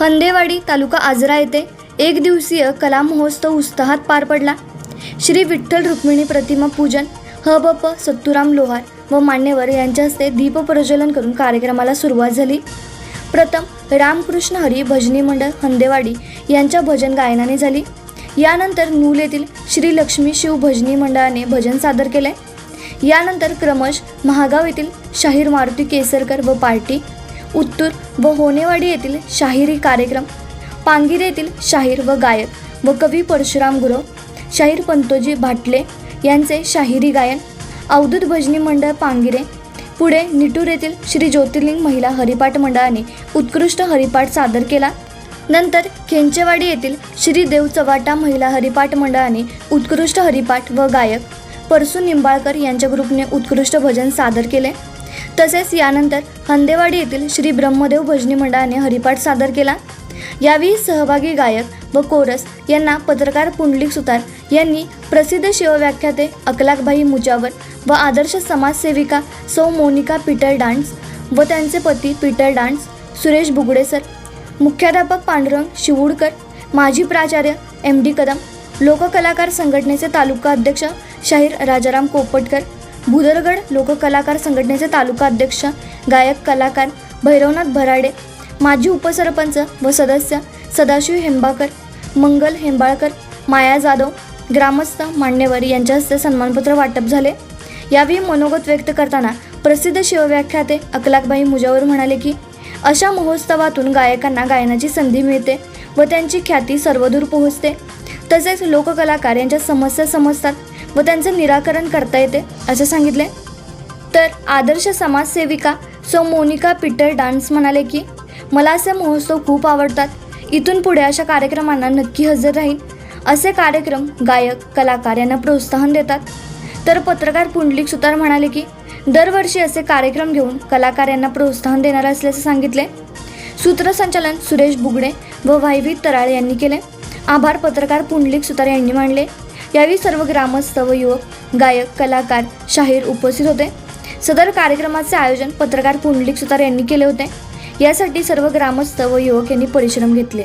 हंदेवाडी तालुका आजरा येथे एक दिवसीय कला महोत्सव उत्साहात पार पडला. श्री विठ्ठल रुक्मिणी प्रतिमा पूजन ह ब प सत्तुराम लोहार व मान्यवर यांच्या हस्ते दीप प्रज्वलन करून कार्यक्रमाला सुरुवात झाली. प्रथम रामकृष्ण हरी भजनी मंडळ हंदेवाडी यांच्या भजन गायनाने झाली. यानंतर नूल येथील श्री लक्ष्मी शिव भजनी मंडळाने भजन सादर केले. यानंतर क्रमश महागाव येथील शाहीर मारुती केसरकर व पार्टी उत्तूर व होनेवाडी येथील शाहिरी कार्यक्रम पांगिरे येथील शाहीर व गायक व कवी परशुराम गुरव शाहीर पंतोजी भाटले यांचे शाहिरी गायन अवधूत भजनी मंडळ पांगिरे पुढे निटूर येथील श्री ज्योतिर्लिंग महिला हरिपाठ मंडळाने उत्कृष्ट हरिपाठ सादर केला. नंतर खेंचेवाडी येथील श्री देव चव्हाटा महिला हरिपाठ मंडळाने उत्कृष्ट हरिपाठ व गायक परसू निंबाळकर यांच्या ग्रुपने उत्कृष्ट भजन सादर केले. तसेच यानंतर हंदेवाडी येथील श्री ब्रह्मदेव भजनी मंडळाने हरिपाठ सादर केला. यावेळी सहभागी गायक व कोरस यांना पत्रकार पुंडलिक सुतार यांनी प्रसिद्ध शिवव्याख्याते अकलाकबाई मुजावर व आदर्श समाजसेविका सौ मोनिका पीटर डान्स व त्यांचे पती Peter Dance Suresh Bugade sir मुख्याध्यापक पांडुरंग शिवूडकर माजी प्राचार्य एम डी कदम लोककलाकार संघटनेचे तालुका अध्यक्ष शाहीर राजाराम कोपटकर भुदरगड लोककलाकार संघटनेचे तालुका अध्यक्ष गायक कलाकार भैरवनाथ भराडे माजी उपसरपंच व सदस्य सदाशिव हेंबाकर मंगल हेंबाळकर माया जाधव ग्रामस्थ मान्यवर यांच्या हस्ते सन्मानपत्र वाटप झाले. यावेळी मनोगत व्यक्त करताना प्रसिद्ध शिवव्याख्याते अकलाकबाई मुजावर म्हणाले की अशा महोत्सवातून गायकांना गायनाची संधी मिळते व त्यांची ख्याती सर्वदूर पोहोचते. तसेच लोककलाकार यांच्या समस्या समजतात व त्यांचं निराकरण करता येते असे सांगितले. तर आदर्श समाजसेविका सो मोनिका पीटर डान्स म्हणाले की मला असे महोत्सव खूप आवडतात. इथून पुढे अशा कार्यक्रमांना नक्की हजर राहील असे कार्यक्रम गायक कलाकार यांना प्रोत्साहन देतात तर पत्रकार पुंडलिक सुतार म्हणाले की दरवर्षी असे कार्यक्रम घेऊन कलाकार यांना प्रोत्साहन देणार असल्याचे सांगितले. सूत्रसंचालन सुरेश बुगडे व वायवी तराळे यांनी केले. आभार पत्रकार पुंडलिक सुतार यांनी मांडले. यावेळी सर्व ग्रामस्थ व युवक गायक कलाकार शाहीर उपस्थित होते. सदर कार्यक्रमाचे आयोजन पत्रकार पुंडलिक सुतार यांनी केले होते. यासाठी सर्व ग्रामस्थ व युवक यांनी परिश्रम घेतले.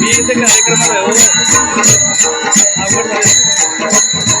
मी इथे कार्यक्रमाला आहे हो. आवड झाली.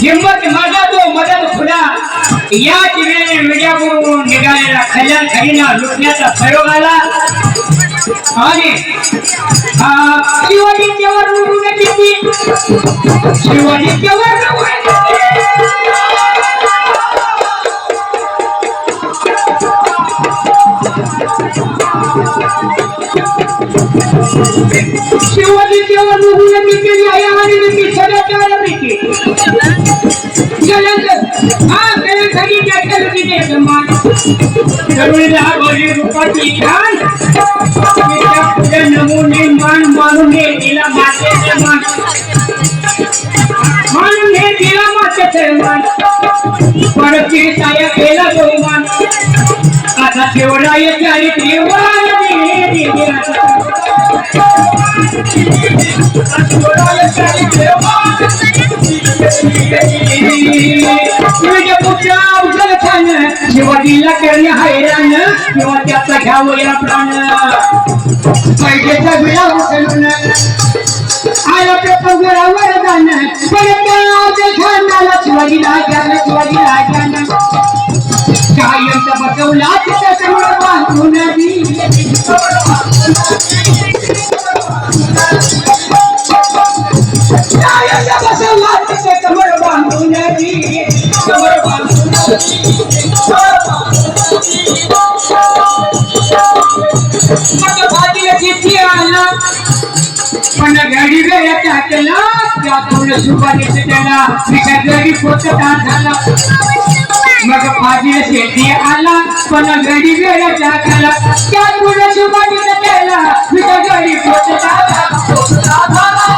हिम्मत मदद दो मदद खुदा। या याद मैंने निकाले निकालेला, खजान खरीना लुटण्याचा प्रयोग आला आणि हाँ हाँ, शिवाजी तेव्हा में किसी शिवाजी तेव्हा शिवाजी तेव्हा रुडून किती आई आणि सजा क्या त्याला भेटी नमुने मान मानून हे तिला मातेचे मान मानून हे तिला मातेचे मान परती साया केला तो मान आता तेवढा येते आणि शिवाजीला करणे हैराण किंवा त्याचा घ्यावं या प्राण पैशाचा विळा उचलून आला प्रथम घरावर जाणं परत खानाला शिवाजीला ज्ञान शिवाजीला ज्ञान कायमचा बसवला तिच्या समोर बांधून पण घडी वेळ टाकला त्यातून सुपारीचं त्याला तिच्या घरी पोचता झाला मग पाजी शेती आला पण घडी वेळ त्या त्यातून सुपारीचं त्याला तिच्या घरी पोचता मग